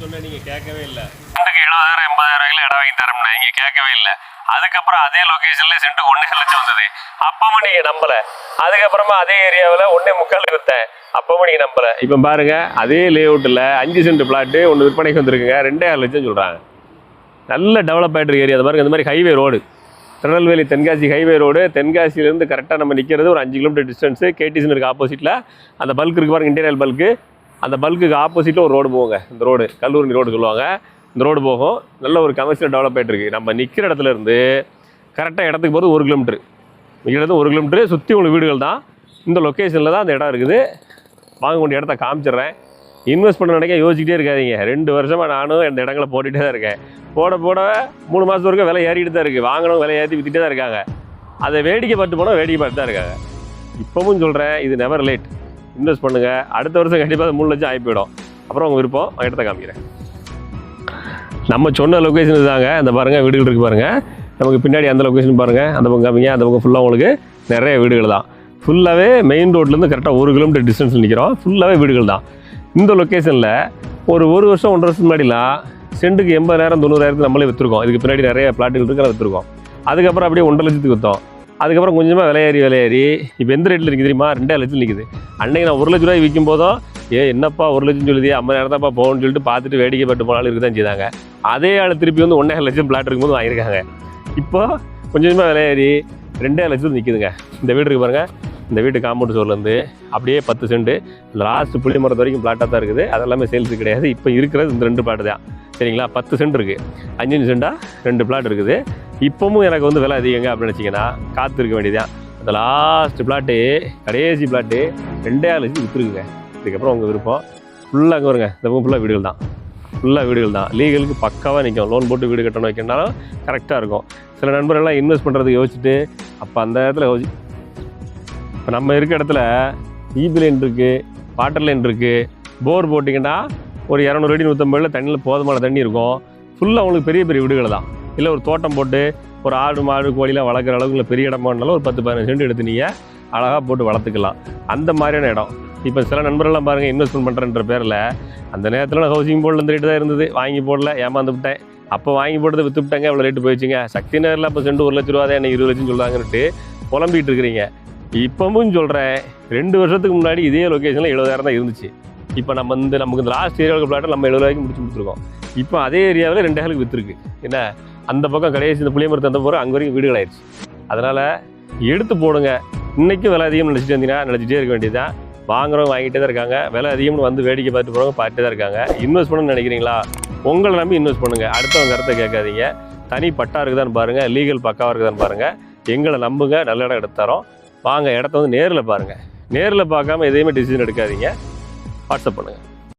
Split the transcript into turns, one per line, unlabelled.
சொன்ன நீங்க கேட்கவே இல்ல.
சென்ட்டுக்கு எழுபதாயிரம் எண்பதாயிரம் இடம் வாங்கி தரமுன்னா நீங்க கேட்கவே இல்லை. அதுக்கப்புறம் அதே லொகேஷன்ல சென்ட்டுக்கு ஒன்னே லட்சம் வந்தது. அப்பவும் நீங்க நம்பல. அதுக்கப்புறமா அதே ஏரியாவில் ஒன்னே முக்கால் வித்தேன் அப்பவும் நீங்க நம்பல.
இப்ப பாருங்க அதே லேஅவுட்ல அஞ்சு சென்ட் பிளாட் ஒன்று விற்பனைக்கு வந்திருக்குங்க. ரெண்டே ஆறு லட்சம் சொல்றாங்க. நல்ல டெவலப் ஆயிட்டு இருக்க ஏரியா அது பாருங்க இந்த மாதிரி highway road Tirunelveli Tenkasi highway road தென்காசியிலேருந்து கரெக்டாக நம்ம நிற்கிறது ஒரு அஞ்சு கிலோமீட்டர் டிஸ்டன்ஸு கேடிசன் இருக்கு ஆப்போசிட்டில் அந்த பல்க் இருக்கு பாருங்க இன்டீரியல் பல்க்கு அந்த பல்க்குக்கு ஆப்போசிட்டில் ஒரு ரோடு போங்க இந்த ரோடு கல்லூரி ரோடு சொல்லுவாங்க. இந்த ரோடு போகும். நல்ல ஒரு கமர்ஷியல் டெவலப் ஆகிட்டு இருக்குது நம்ம நிற்கிற இடத்துல இருந்து கரெக்டாக இடத்துக்கு போகிறது ஒரு கிலோமீட்ரு நிற்கிறது ஒரு கிலோமீட்ரு சுற்றி உள்ள வீடுகள் தான். இந்த லொக்கேஷனில் தான் அந்த இடம் இருக்குது. வாங்க கொண்டு இடத்த காமிச்சிடுறேன். இன்வெஸ்ட் பண்ண நினைக்க யோசிக்கிட்டே இருக்காதீங்க. ரெண்டு வருஷமாக நானும் இந்த இடங்களை போட்டுகிட்டே தான் இருக்கேன். போட போட மூணு மாதம் வரைக்கும் விலை ஏறிட்டு தான் இருக்குது வாங்கணும் விலை ஏற்றி வித்துட்டே தான் இருக்காங்க. அதை வேடிக்கை பட்டு போனால் வேடிக்கை பார்த்து தான் இருக்காங்க. இப்போவும் சொல்கிறேன் இது நெவர் லேட் இன்வெஸ்ட் பண்ணுங்கள் அடுத்த வருஷம் கண்டிப்பாக மூணு லட்சம் ஆகி போயிடும். அப்புறம் உங்கள் விருப்பம் நான் இடத்த காமிக்கிறேன். நம்ம சொன்ன லொக்கேஷன் தாங்க அந்த பாருங்கள் வீடுகள் இருக்குது பாருங்கள் நமக்கு பின்னாடி அந்த லொக்கேஷன் பாருங்கள் அந்த பக்கம் காமிங்க. அந்த பக்கம் ஃபுல்லாக உங்களுக்கு நிறைய வீடுகள் தான். ஃபுல்லாகவே மெயின் ரோட்லேருந்து கரெக்டாக ஒரு கிலோமீட்டர் டிஸ்டன்ஸில் நிற்கிறோம் ஃபுல்லாகவே வீடுகள் தான். இந்த லொக்கேஷனில் ஒரு ஒரு வருஷம் ஒன்றரை வருஷம் முன்னாடிலாம் சென்ட்டுக்கு எண்பதாயிரம் தொண்ணூறாயிரத்துக்கு நம்மளே விற்றுருக்கோம் இதுக்கு பின்னாடி நிறைய பிளாட்டுகள் இருக்குது விற்றுருக்கோம் அதுக்கப்புறம் அப்படியே ஒன்றரை லட்சத்துக்கு விற்றோம் அதுக்கப்புறம் கொஞ்சமாக விலையேறி விலையேறி. இப்போ எந்த ரேட்டில் இருக்குது தெரியுமா? ரெண்டே லட்சம் நிற்குது அன்னைக்கு நான் ஒரு லட்ச ரூபாய் விற்கும் போதும் ஏ என்னப்பா ஒரு லட்சம் சொல்லுது? ஐம்பதாயிரம் தான்ப்பா போகணும்னு சொல்லிட்டு பார்த்துட்டு வேடிக்கை பட்டு போனாலும் இருக்க தான் செய்தாங்க. அதே ஆள் திருப்பி வந்து ஒன்றே லட்சம் பிளாட் இருக்கும்போது வாங்கியிருக்காங்க. இப்போ கொஞ்சம் கொஞ்சமாக விலையேறி ரெண்டே லட்சத்துக்கு நிற்குதுங்க இந்த வீடு இருக்கு பாருங்கள் இந்த வீட்டு காம்பவுண்ட் சோர்லேருந்து அப்படியே பத்து சென்ட் லாஸ்ட் புள்ளி மரத்து வரைக்கும் பிளாட்டாக தான் இருக்குது. அதெல்லாமே சேல்ஸு கிடையாது. இப்போ இருக்கிறது இந்த ரெண்டு பிளாட் தான். சரிங்களா? பத்து சென்ட் இருக்குது அஞ்சு செண்டாக ரெண்டு பிளாட் இருக்குது. இப்போவும் எனக்கு வந்து விலை அதிகங்க அப்படின்னு வச்சிங்கன்னா காத்து இருக்க வேண்டியதான் அந்த லாஸ்ட் பிளாட்டு கடைசி பிளாட்டு ரெண்டே ஆறு வச்சு விற்றுருக்குங்க இதுக்கப்புறம் உங்கள் விருப்பம். ஃபுல்லாக அங்கே வருங்க. இந்த ஃபுல்லாக வீடுகள் தான். ஃபுல்லாக வீடுகள் தான். லீகலுக்கு பக்காவாக நிற்கும் லோன் போட்டு வீடு கட்டணும் வைக்கணும்னாலும் கரெக்டாக இருக்கும். சில நண்பர்கள்லாம் இன்வெஸ்ட் பண்ணுறதுக்கு யோசிச்சுட்டு அப்போ அந்த இடத்துல யோசி இப்போ நம்ம இருக்க இடத்துல ஈபி லைன் இருக்குது வாட்டர் லைன் இருக்குது போர் போட்டிங்கன்னா ஒரு இரநூறு அடி நூற்றம்பதுல தண்ணியில் போதுமான தண்ணி இருக்கும். ஃபுல்லாக அவங்களுக்கு பெரிய பெரிய வீடுகள் தான். இல்லை ஒரு தோட்டம் போட்டு ஒரு ஆடு மாடு கோழிலாம் வளர்க்குற அளவுக்கு இல்லை பெரிய இடமா இருந்தாலும் ஒரு பத்து பதினஞ்சு சென்ட் எடுத்து நீங்கள் அழகாக போட்டு வளர்த்துக்கலாம். அந்த மாதிரியான இடம். இப்போ சில நண்பர்கள்லாம் பாருங்கள் இன்வெஸ்ட்மெண்ட் பண்ணுறன்ற பேரில் அந்த நேரத்தில் நான் ஹவுசிங் போர்டில் ரேட்டு தான் இருந்தது. வாங்கி போடல ஏமாந்து விட்டேன். அப்போ வாங்கி போட்டதை விற்று விட்டாங்க இவ்வளோ ரேட்டு போயிடுச்சுங்க. சக்தி நகரில் அப்போ சென்ட் ஒரு லட்ச ரூபா தான் இருபது லட்சம் சொல்கிறாங்கன்னுட்டு புலம்பிகிட்டு இருக்கிறீங்க. இப்பவும் சொல்கிறேன் ரெண்டு வருஷத்துக்கு முன்னாடி இதே லொக்கேஷனில் எழுபதாயிரம் தான் இருந்துச்சு. இப்போ நம்ம இந்த நமக்கு இந்த லாஸ்ட் ஏரியாவுக்கு பிளாட்டை நம்ம எழுபது ரூபாய்க்கு முடிச்சு கொடுத்துருக்கோம். இப்போ அதே ஏரியாவில் ரெண்டு ரெண்டாயிரம் விற்றுருக்கு என்ன? அந்த பக்கம் கடைசி இந்த புளியமரத்து அந்த போகிற அங்கே வரைக்கும் வீடுகள் ஆயிடுச்சு. அதனால் எடுத்து போடுங்க. இன்றைக்கும் விலை அதிகம் நினச்சிட்டு வந்தீங்கன்னா நினச்சிட்டே இருக்க வேண்டியதுதான். வாங்குறவங்க வாங்கிட்டே தான் இருக்காங்க. விலை அதிகம்னு வந்து வேடிக்கை பார்த்து போகிறவங்க பார்த்துட்டு தான் இருக்காங்க. இன்வெஸ்ட் பண்ணணும்னு நினைக்கிறீங்களா? உங்களை நம்பி இன்வெஸ்ட் பண்ணுங்கள் அடுத்தவங்க கருத்தை கேட்காதீங்க. தனி பட்டா இருக்குதான்னு பாருங்கள் லீகல் பக்காவாக இருக்குதான்னு பாருங்கள் எங்களை நம்புங்க. நல்ல இடம் எடுத்து தரோம். வாங்க இடத்த வந்து நேரில் பாருங்கள் நேரில் பார்க்காம எதையுமே டிசிஷன் எடுக்காதீங்க. வாட்ஸ்அப் பண்ணுங்கள்